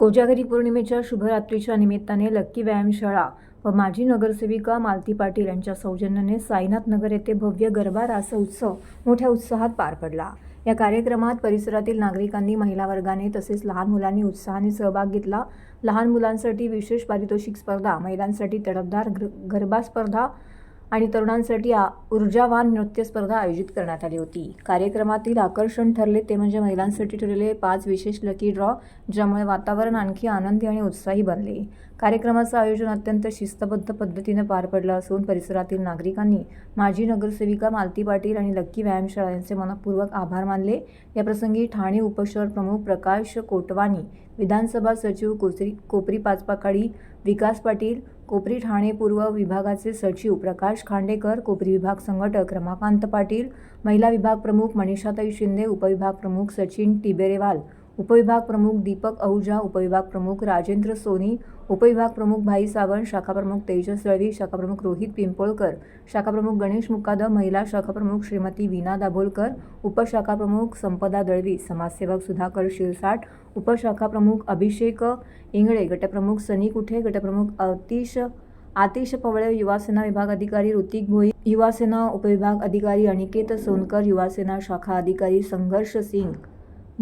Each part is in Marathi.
कोजागरी पौर्णिमेच्या शुभरात्रीच्या निमित्ताने लक्की व्यायामशाळा व माजी नगरसेविका मालती पाटील यांच्या सौजन्याने साईनाथ नगर येथे भव्य गरबा रास उत्सव मोठ्या उत्साहात पार पडला. या कार्यक्रमात परिसरातील नागरिकांनी महिला वर्गाने तसेच लहान मुलांनी उत्साहाने सहभाग घेतला. लहान मुलांसाठी विशेष पारितोषिक स्पर्धा महिलांसाठी तडफदार ग्र- गरबा स्पर्धा आणि तरुणांसाठी आ- ऊर्जावान नृत्य स्पर्धा आयोजित करण्यात आली होती. कार्यक्रमातील आकर्षण ठरले ते म्हणजे महिलांसाठी ठरलेले पाच विशेष लकी ड्रॉ ज्यामुळे वातावरण आणखी आनंदी आणि उत्साही बनले. कार्यक्रमाचं आयोजन अत्यंत शिस्तबद्ध पद्धतीनं पार पडलं असून परिसरातील नागरिकांनी माजी नगरसेविका मालती पाटील आणि लक्की व्यायामशाळा यांचे मनपूर्वक आभार मानले. याप्रसंगी ठाणे उपशहर प्रमुख प्रकाश कोटवानी विधानसभा सचिव कोसरी कोपरी पाचपाकाडी विकास पाटील कोपरी ठाणे पूर्व विभागाचे सचिव प्रकाश खांडेकर कोपरी विभाग संघटक रमाकांत पाटील महिला विभाग प्रमुख मनीषाताई शिंदे उपविभाग प्रमुख सचिन टिबेरेवाल उपविभाग प्रमुख दीपक अहुजा उपविभाग प्रमुख राजेंद्र सोनी उपविभाग प्रमुख भाई सावंत शाखा प्रमुख तेजस दळवी शाखा प्रमुख रोहित पिंपोळकर शाखा प्रमुख गणेश मुकादम महिला शाखा प्रमुख श्रीमती वीना दाभोलकर उपशाखा प्रमुख संपदा दळवी समाजसेवक सुधाकर शिरसाट उपशाखा प्रमुख अभिषेक इंगळे गटप्रमुख सनी कुठे गटप्रमुख अतिश आतिश पवळे युवासेना विभाग अधिकारी ऋतिक भोई युवासेना उपविभाग अधिकारी अनिकेत सोनकर युवासेना शाखा अधिकारी संघर्ष सिंग.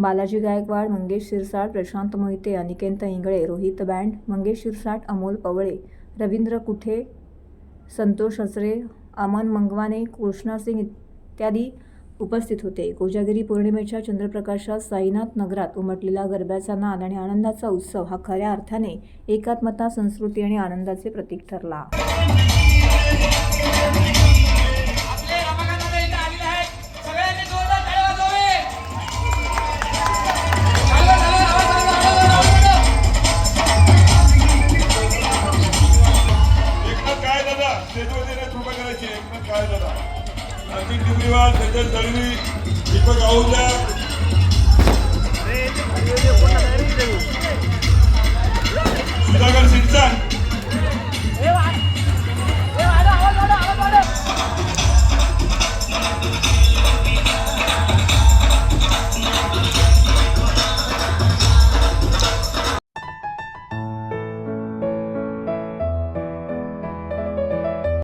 बालाजी गायकवाड मंगेश शिरसाट प्रशांत मोहिते अनिकेंत इंगळे रोहित बँड मंगेश शिरसाट अमोल पवळे रवींद्र कुठे संतोष हसरे अमन मंगवाने कृष्णा सिंग इत्यादी उपस्थित होते. कोजागिरी पौर्णिमेच्या चंद्रप्रकाशात साईनाथ नगरात उमटलेला गरब्याचा नाद आणि आनंदाचा उत्सव हा खऱ्या अर्थाने एकात्मता संस्कृती आणि आनंदाचे प्रतीक ठरला. कार्तिक डिब्रीवाल तेजस दळवी दीपक आहुजा. सुधाकर सिंचन